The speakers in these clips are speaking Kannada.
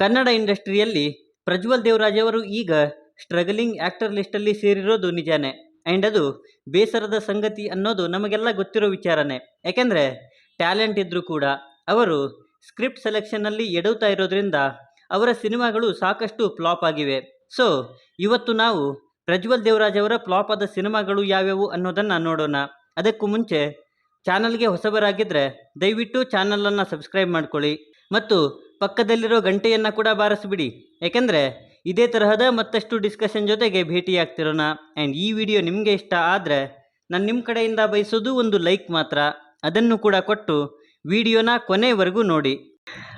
ಕನ್ನಡ ಇಂಡಸ್ಟ್ರಿಯಲ್ಲಿ ಪ್ರಜ್ವಲ್ ದೇವರಾಜ್ ಅವರು ಈಗ ಸ್ಟ್ರಗಲಿಂಗ್ ಆ್ಯಕ್ಟರ್ ಲಿಸ್ಟಲ್ಲಿ ಸೇರಿರೋದು ನಿಜಾನೇ. ಆ್ಯಂಡ್ ಅದು ಬೇಸರದ ಸಂಗತಿ ಅನ್ನೋದು ನಮಗೆಲ್ಲ ಗೊತ್ತಿರೋ ವಿಚಾರನೇ. ಯಾಕೆಂದರೆ ಟ್ಯಾಲೆಂಟ್ ಇದ್ದರೂ ಕೂಡ ಅವರು ಸ್ಕ್ರಿಪ್ಟ್ ಸೆಲೆಕ್ಷನ್ನಲ್ಲಿ ಎಡುತ್ತಾ ಇರೋದ್ರಿಂದ ಅವರ ಸಿನಿಮಾಗಳು ಸಾಕಷ್ಟು ಫ್ಲಾಪ್ ಆಗಿವೆ. ಸೊ, ಇವತ್ತು ನಾವು ಪ್ರಜ್ವಲ್ ದೇವರಾಜ್ ಅವರ ಫ್ಲಾಪ್ ಆದ ಸಿನಿಮಾಗಳು ಯಾವ್ಯಾವು ಅನ್ನೋದನ್ನು ನೋಡೋಣ. ಅದಕ್ಕೂ ಮುಂಚೆ ಚಾನಲ್ಗೆ ಹೊಸಬರಾಗಿದ್ದರೆ ದಯವಿಟ್ಟು ಚಾನಲನ್ನು ಸಬ್ಸ್ಕ್ರೈಬ್ ಮಾಡ್ಕೊಳ್ಳಿ. ಮತ್ತು ಪಕ್ಕದಲ್ಲಿರೋ ಗಂಟೆಯನ್ನು ಕೂಡ ಬಾರಿಸ್ಬಿಡಿ. ಯಾಕೆಂದರೆ ಇದೇ ತರಹದ ಮತ್ತಷ್ಟು ಡಿಸ್ಕಷನ್ ಜೊತೆಗೆ ಭೇಟಿಯಾಗ್ತಿರೋಣ. ಆ್ಯಂಡ್ ಈ ವಿಡಿಯೋ ನಿಮಗೆ ಇಷ್ಟ ಆದರೆ ನಾನು ನಿಮ್ಮ ಕಡೆಯಿಂದ ಬಯಸೋದು ಒಂದು ಲೈಕ್ ಮಾತ್ರ. ಅದನ್ನು ಕೂಡ ಕೊಟ್ಟು ವಿಡಿಯೋನ ಕೊನೆವರೆಗೂ ನೋಡಿ.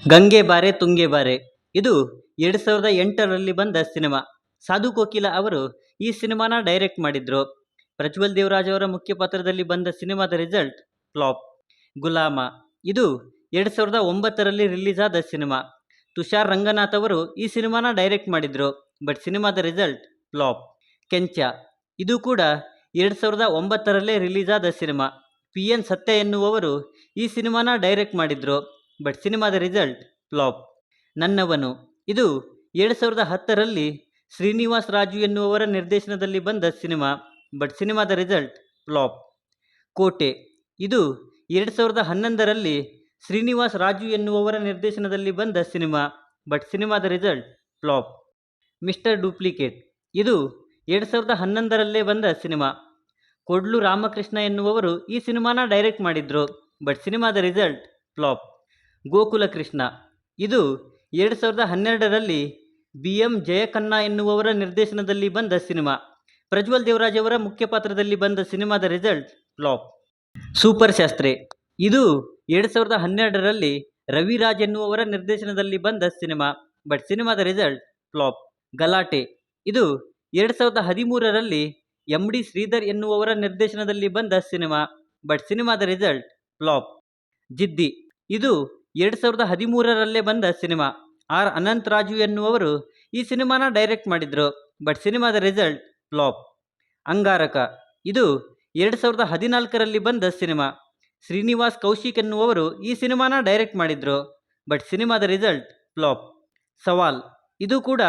ಗಂಗೆ ಬಾರೆ, ತುಂಗೆ ಬಾರೆ. ಇದು ಎರಡು ಸಾವಿರದ ಎಂಟರಲ್ಲಿ ಬಂದ ಸಿನಿಮಾ. ಸಾಧು ಕೋಕಿಲ ಅವರು ಈ ಸಿನಿಮಾನ ಡೈರೆಕ್ಟ್ ಮಾಡಿದ್ರು. ಪ್ರಜ್ವಲ್ ದೇವರಾಜ್ ಅವರ ಮುಖ್ಯ ಪಾತ್ರದಲ್ಲಿ ಬಂದ ಸಿನಿಮಾದ ರಿಸಲ್ಟ್ ಫ್ಲಾಪ್. ಗುಲಾಮ. ಇದು ಎರಡು ಸಾವಿರದ ಒಂಬತ್ತರಲ್ಲಿ ರಿಲೀಸ್ ಆದ ಸಿನಿಮಾ. ತುಷಾರ್ ರಂಗನಾಥ್ ಅವರು ಈ ಸಿನಿಮಾನ ಡೈರೆಕ್ಟ್ ಮಾಡಿದ್ರು, ಬಟ್ ಸಿನಿಮಾದ ರಿಸಲ್ಟ್ ಫ್ಲಾಪ್. ಕೆಂಚ ಇದು ಕೂಡ ಎರಡು ಸಾವಿರದ ಒಂಬತ್ತರಲ್ಲೇ ರಿಲೀಸ್ ಆದ ಸಿನಿಮಾ. ಪಿ ಎನ್ ಸತ್ಯ ಎನ್ನುವವರು ಈ ಸಿನಿಮಾನ ಡೈರೆಕ್ಟ್ ಮಾಡಿದ್ರು, ಬಟ್ ಸಿನಿಮಾದ ರಿಸಲ್ಟ್ ಫ್ಲಾಪ್. ನನ್ನವನು. ಇದು ಎರಡು ಸಾವಿರದ ಹತ್ತರಲ್ಲಿ ಶ್ರೀನಿವಾಸ್ ರಾಜು ಎನ್ನುವವರ ನಿರ್ದೇಶನದಲ್ಲಿ ಬಂದ ಸಿನಿಮಾ, ಬಟ್ ಸಿನಿಮಾದ ರಿಸಲ್ಟ್ ಫ್ಲಾಪ್. ಕೋಟೆ. ಇದು ಎರಡು ಸಾವಿರದ ಹನ್ನೊಂದರಲ್ಲಿ ಶ್ರೀನಿವಾಸ್ ರಾಜು ಎನ್ನುವವರ ನಿರ್ದೇಶನದಲ್ಲಿ ಬಂದ ಸಿನಿಮಾ, ಬಟ್ ಸಿನಿಮಾದ ರಿಸಲ್ಟ್ ಫ್ಲಾಪ್. Mister duplicate. ಇದು ಎರಡು ಸಾವಿರದ ಹನ್ನೊಂದರಲ್ಲೇ ಬಂದ ಸಿನಿಮಾ. ಕೊಡ್ಲು ರಾಮಕೃಷ್ಣ ಎನ್ನುವವರು ಈ ಸಿನಿಮಾನ ಡೈರೆಕ್ಟ್ ಮಾಡಿದ್ರು, ಬಟ್ ಸಿನಿಮಾದ ರಿಸಲ್ಟ್ ಫ್ಲಾಪ್. ಗೋಕುಲ ಕೃಷ್ಣ. ಇದು ಎರಡು ಸಾವಿರದ ಹನ್ನೆರಡರಲ್ಲಿ ಬಿ ಎಂ ಜಯಕನ್ನ ಎನ್ನುವವರ ನಿರ್ದೇಶನದಲ್ಲಿ ಬಂದ ಸಿನಿಮಾ. ಪ್ರಜ್ವಲ್ ದೇವರಾಜ್ ಅವರ ಮುಖ್ಯ ಪಾತ್ರದಲ್ಲಿ ಬಂದ ಸಿನಿಮಾದ ರಿಸಲ್ಟ್ ಫ್ಲಾಪ್. ಸೂಪರ್ ಶಾಸ್ತ್ರಿ. ಇದು ಎರಡು ಸಾವಿರದ ಹನ್ನೆರಡರಲ್ಲಿ ರವಿರಾಜ್ ಎನ್ನುವವರ ನಿರ್ದೇಶನದಲ್ಲಿ ಬಂದ ಸಿನಿಮಾ, ಬಟ್ ಸಿನಿಮಾದ ರಿಸಲ್ಟ್ ಫ್ಲಾಪ್. ಗಲಾಟೆ. ಇದು ಎರಡು ಸಾವಿರದ ಹದಿಮೂರರಲ್ಲಿ ಎಂ ಡಿ ಶ್ರೀಧರ್ ಎನ್ನುವವರ ನಿರ್ದೇಶನದಲ್ಲಿ ಬಂದ ಸಿನಿಮಾ, ಬಟ್ ಸಿನಿಮಾದ ರಿಸಲ್ಟ್ ಫ್ಲಾಪ್. ಜಿದ್ದಿ. ಇದು ಎರಡು ಸಾವಿರದ ಹದಿಮೂರರಲ್ಲೇ ಬಂದ ಸಿನಿಮಾ. ಆರ್ ಅನಂತ್ ರಾಜು ಎನ್ನುವವರು ಈ ಸಿನಿಮಾನ ಡೈರೆಕ್ಟ್ ಮಾಡಿದ್ರು, ಬಟ್ ಸಿನಿಮಾದ ರಿಸಲ್ಟ್ ಫ್ಲಾಪ್. ಅಂಗಾರಕ. ಇದು ಎರಡು ಸಾವಿರದ ಹದಿನಾಲ್ಕರಲ್ಲಿ ಬಂದ ಸಿನಿಮಾ ಶ್ರೀನಿವಾಸ್ ಕೌಶಿಕ್ ಎನ್ನುವವರು ಈ ಸಿನಿಮಾನ ಡೈರೆಕ್ಟ್ ಮಾಡಿದ್ರು, ಬಟ್ ಸಿನಿಮಾದ ರಿಸಲ್ಟ್ ಫ್ಲಾಪ್. ಸವಾಲ್, ಇದು ಕೂಡ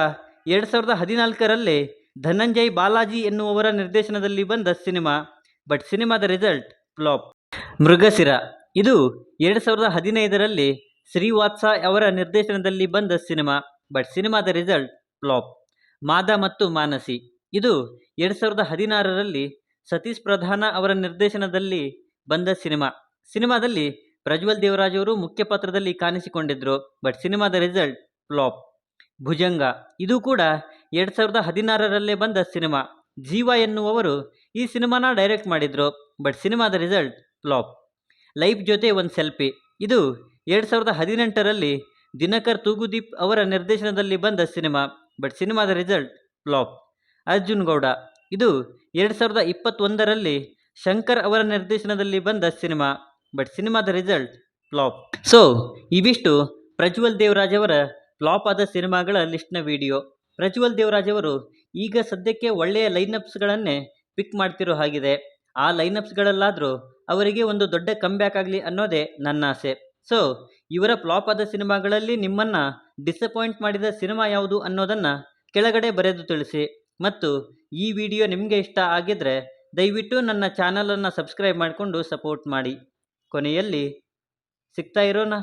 ಎರಡು ಸಾವಿರದ ಹದಿನಾಲ್ಕರಲ್ಲಿ ಧನಂಜಯ್ ಬಾಲಾಜಿ ಎನ್ನುವವರ ನಿರ್ದೇಶನದಲ್ಲಿ ಬಂದ ಸಿನಿಮಾ, ಬಟ್ ಸಿನಿಮಾದ ರಿಸಲ್ಟ್ ಫ್ಲಾಪ್. ಮೃಗಶಿರ, ಇದು ಎರಡು ಸಾವಿರದ ಹದಿನೈದರಲ್ಲಿ ಶ್ರೀವಾತ್ಸ ಅವರ ನಿರ್ದೇಶನದಲ್ಲಿ ಬಂದ ಸಿನಿಮಾ, ಬಟ್ ಸಿನಿಮಾದ ರಿಸಲ್ಟ್ ಫ್ಲಾಪ್. ಮಾದ ಮತ್ತು ಮಾನಸಿ, ಇದು ಎರಡು ಸಾವಿರದ ಹದಿನಾರರಲ್ಲಿ ಸತೀಶ್ ಪ್ರಧಾನ ಅವರ ನಿರ್ದೇಶನದಲ್ಲಿ ಬಂದ ಸಿನಿಮಾ. ಸಿನಿಮಾದಲ್ಲಿ ಪ್ರಜ್ವಲ್ ದೇವರಾಜ್ ಅವರು ಮುಖ್ಯ ಪಾತ್ರದಲ್ಲಿ ಕಾಣಿಸಿಕೊಂಡಿದ್ರು, ಬಟ್ ಸಿನಿಮಾದ ರಿಸಲ್ಟ್ ಫ್ಲಾಪ್. ಭುಜಂಗ. ಇದು ಕೂಡ ಎರಡು ಸಾವಿರದ ಹದಿನಾರರಲ್ಲೇ ಬಂದ ಸಿನಿಮಾ. ಜೀವ ಎನ್ನುವವರು ಈ ಸಿನಿಮಾನ ಡೈರೆಕ್ಟ್ ಮಾಡಿದ್ರು, ಬಟ್ ಸಿನಿಮಾದ ರಿಸಲ್ಟ್ ಫ್ಲಾಪ್. ಲೈಫ್ ಜೊತೆ ಒಂದು ಸೆಲ್ಫಿ. ಇದು ಎರಡು ಸಾವಿರದ ಹದಿನೆಂಟರಲ್ಲಿ ದಿನಕರ್ ತೂಗುದೀಪ್ ಅವರ ನಿರ್ದೇಶನದಲ್ಲಿ ಬಂದ ಸಿನಿಮಾ, ಬಟ್ ಸಿನಿಮಾದ ರಿಸಲ್ಟ್ ಫ್ಲಾಪ್. ಅರ್ಜುನ್ ಗೌಡ. ಇದು ಎರಡು ಸಾವಿರದ ಇಪ್ಪತ್ತೊಂದರಲ್ಲಿ ಶಂಕರ್ ಅವರ ನಿರ್ದೇಶನದಲ್ಲಿ ಬಂದ ಸಿನಿಮಾ. ಬಟ್ ಸಿನಿಮಾದ ರಿಸಲ್ಟ್ ಫ್ಲಾಪ್ ಸೊ ಇವಿಷ್ಟು ಪ್ರಜ್ವಲ್ ದೇವರಾಜ್ ಅವರ ಫ್ಲಾಪ್ ಆದ ಸಿನಿಮಾಗಳ ಲಿಸ್ಟ್ನ ವಿಡಿಯೋ ಪ್ರಜ್ವಲ್ ದೇವರಾಜ್ ಅವರು ಈಗ ಸದ್ಯಕ್ಕೆ ಒಳ್ಳೆಯ ಲೈನಪ್ಸ್ಗಳನ್ನೇ ಪಿಕ್ ಮಾಡ್ತಿರೋ ಹಾಗಿದೆ. ಆ ಲೈನಪ್ಸ್ಗಳಲ್ಲಾದರೂ ಅವರಿಗೆ ಒಂದು ದೊಡ್ಡ ಕಮ್ಬ್ಯಾಕ್ ಆಗಲಿ ಅನ್ನೋದೇ ನನ್ನ ಆಸೆ. ಸೊ ಇವರ ಫ್ಲಾಪ್ ಆದ ಸಿನಿಮಾಗಳಲ್ಲಿ ನಿಮ್ಮನ್ನು ಡಿಸಪಾಯಿಂಟ್ ಮಾಡಿದ ಸಿನಿಮಾ ಯಾವುದು ಅನ್ನೋದನ್ನು ಕೆಳಗಡೆ ಬರೆದು ತಿಳಿಸಿ. ಮತ್ತು ಈ ವಿಡಿಯೋ ನಿಮಗೆ ಇಷ್ಟ ಆಗಿದ್ದರೆ ದಯವಿಟ್ಟು ನನ್ನ ಚಾನಲನ್ನು ಸಬ್ಸ್ಕ್ರೈಬ್ ಮಾಡಿಕೊಂಡು ಸಪೋರ್ಟ್ ಮಾಡಿ. ಕೊನೆಯಲ್ಲಿ ಸಿಗ್ತಾ ಇರೋಣ